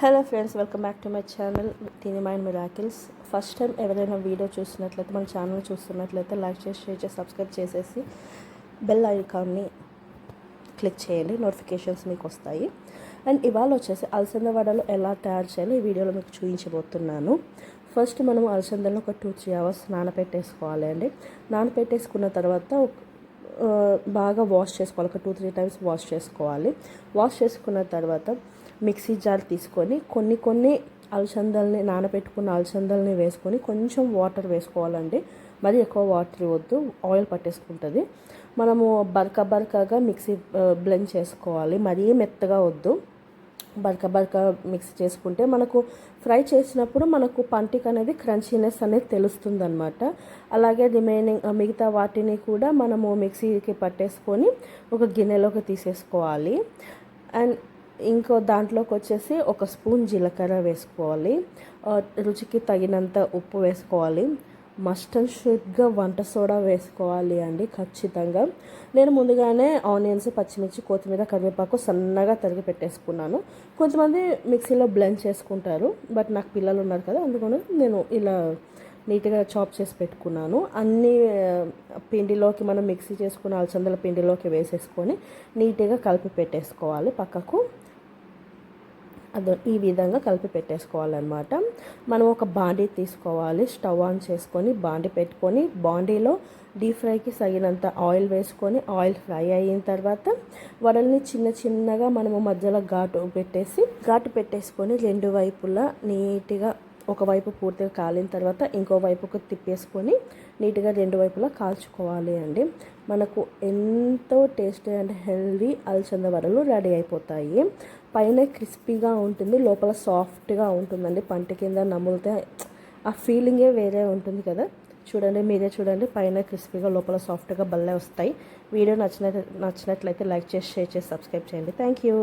Hello friends welcome back to my channel tiny mind miracles first time ఎవరైనా video చూస్తున్నట్లయితే మన channel చూస్తున్నట్లయితే like చేసి షేర్ చేసి సబ్స్క్రైబ్ చేసేసి బెల్ ఐకాన్ని క్లిక్ చేయండి నోటిఫికేషన్స్ మీకు వస్తాయి. అండ్ ఇవాళ వచ్చేసి అలసంద వడలు ఎలా తయారు చేయాలో ఈ వీడియోలో మీకు చూపించబోతున్నాను. ఫస్ట్ మనం అలసందలను ఒక టూ త్రీ అవర్స్ నానబెట్టేసుకోవాలి అండి. నానబెట్టేసుకున్న తర్వాత బాగా వాష్ చేసుకోవాలి. ఒక టూ త్రీ టైమ్స్ వాష్ చేసుకోవాలి. వాష్ చేసుకున్న తర్వాత మిక్సీ జార్ తీసుకొని కొన్ని కొన్ని అలసందల్ని నానబెట్టుకున్న అలసందల్ని వేసుకొని కొంచెం వాటర్ వేసుకోవాలండి. మరి ఎక్కువ వాటర్ వద్దు ఆయిల్ పట్టేసుకుంటుంది. మనము బరక బరకగా మిక్సీ బ్లెండ్ చేసుకోవాలి. మరీ మెత్తగా వద్దు. బరక బరక మిక్స్ చేసుకుంటే మనకు ఫ్రై చేసినప్పుడు మనకు పంటికి అనేది క్రంచీనెస్ అనేది తెలుస్తుంది అనమాట అలాగే రిమైనింగ్ మిగతా వాటిని కూడా మనము మిక్సీకి పట్టేసుకొని ఒక గిన్నెలోకి తీసేసుకోవాలి. అండ్ ఇంకో దాంట్లోకి వచ్చేసి ఒక స్పూన్ జీలకర్ర వేసుకోవాలి. రుచికి తగినంత ఉప్పు వేసుకోవాలి. మస్ట్ అండ్ షుడ్గా వంట సోడా వేసుకోవాలి అండి ఖచ్చితంగా. నేను ముందుగానే ఆనియన్స్ పచ్చిమిర్చి కొత్తిమీర కరివేపాకు సన్నగా తరిగి పెట్టేసుకున్నాను. కొంతమంది మిక్సీలో బ్లెండ్ చేసుకుంటారు బట్ నాకు పిల్లలు ఉన్నారు కదా అందుకని నేను ఇలా నీట్గా చాప్ చేసి పెట్టుకున్నాను. అన్ని పిండిలోకి మనం మిక్సీ చేసుకున్న అలసందల పిండిలోకి వేసేసుకొని నీట్గా కలిపి పెట్టేసుకోవాలి పక్కకు. అదో ఈ విధంగా కలిపి పెట్టేసుకోవాలన్నమాట. మనం ఒక బాండీ తీసుకోవాలి. స్టవ్ ఆన్ చేసుకొని బాండీ పెట్టుకొని బాండీలో డీప్ ఫ్రైకి తగినంత ఆయిల్ వేసుకొని ఆయిల్ ఫ్రై అయిన తర్వాత వడల్ని చిన్న చిన్నగా మనము మధ్యలో ఘాటు పెట్టేసి ఘాటు పెట్టేసుకొని రెండు వైపులా నీట్గా ఒకవైపు పూర్తిగా కాలిన తర్వాత ఇంకో వైపుకు తిప్పేసుకొని నీట్గా రెండు వైపులా కాల్చుకోవాలి అండి. మనకు ఎంతో టేస్టీ అండ్ హెల్దీ అలసంద వడలు రెడీ అయిపోతాయి. పైన క్రిస్పీగా ఉంటుంది లోపల సాఫ్ట్గా ఉంటుందండి. పంట కింద నములితే ఆ ఫీలింగే వేరే ఉంటుంది కదా. చూడండి మీరే చూడండి. పైన క్రిస్పీగా లోపల సాఫ్ట్గా భలే వస్తాయి. వీడియో నచ్చిన నచ్చినట్లయితే లైక్ చేసి షేర్ చేసి సబ్స్క్రైబ్ చేయండి. Thank you